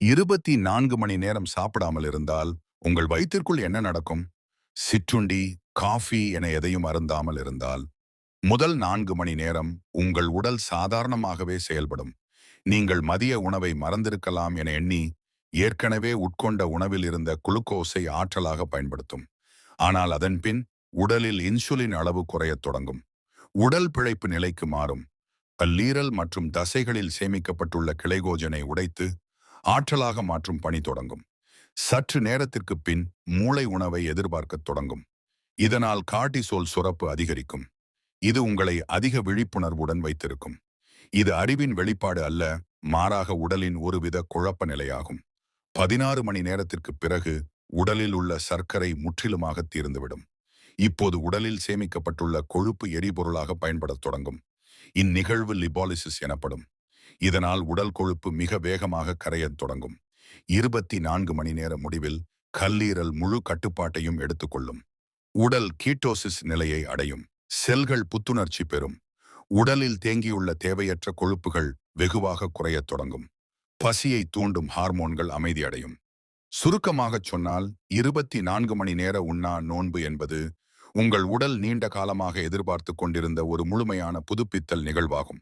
இருபத்தி நான்கு மணி நேரம் சாப்பிடாமல் இருந்தால் உங்கள் வயிற்றிற்குள் என்ன நடக்கும்? சிற்றுண்டி காஃபி என எதையும் அருந்தாமல் இருந்தால் முதல் நான்கு மணி நேரம் உங்கள் உடல் சாதாரணமாகவே செயல்படும். நீங்கள் மதிய உணவை மறந்திருக்கலாம் என எண்ணி ஏற்கனவே உட்கொண்ட உணவில் இருந்த குளுக்கோஸை ஆற்றலாக பயன்படுத்தும். ஆனால் அதன்பின் உடலில் இன்சுலின் அளவு குறையத் தொடங்கும். உடல் பிழைப்பு நிலைக்கு மாறும். கல்லீரல் மற்றும் தசைகளில் சேமிக்கப்பட்டுள்ள கிளைகோஜனை உடைத்து ஆற்றலாக மாற்றும் பணி தொடங்கும். சற்று நேரத்திற்கு பின் மூளை உணவை எதிர்பார்க்கத் தொடங்கும். இதனால் கார்டிசோல் சுரப்பு அதிகரிக்கும். இது உங்களை அதிக விழிப்புணர்வுடன் வைத்திருக்கும். இது அறிவின் வெளிப்பாடு அல்ல மாறாக உடலின் ஒருவித குழப்ப நிலையாகும். பதினாறு மணி நேரத்திற்கு பிறகு உடலில் உள்ள சர்க்கரை முற்றிலுமாக தீர்ந்துவிடும். இப்போது உடலில் சேமிக்கப்பட்டுள்ள கொழுப்பு எரிபொருளாக பயன்படத் தொடங்கும். இந்நிகழ்வு லிபாலிசிஸ் எனப்படும். இதனால் உடல் கொழுப்பு மிக வேகமாக கரையத் தொடங்கும். இருபத்தி நான்கு மணி நேர முடிவில் கல்லீரல் முழு கட்டுப்பாட்டையும் எடுத்துக்கொள்ளும் உடல் கீட்டோசிஸ் நிலையை அடையும். செல்கள் புத்துணர்ச்சி பெறும். உடலில் தேங்கியுள்ள தேவையற்ற கொழுப்புகள் வெகுவாக குறையத் தொடங்கும். பசியை தூண்டும் ஹார்மோன்கள் அமைதியடையும் சுருக்கமாகச் சொன்னால் இருபத்தி நான்கு மணி நேர உண்ணா நோன்பு என்பது உங்கள் உடல் நீண்ட காலமாக எதிர்பார்த்து கொண்டிருந்த ஒரு முழுமையான புதுப்பித்தல் நிகழ்வாகும்.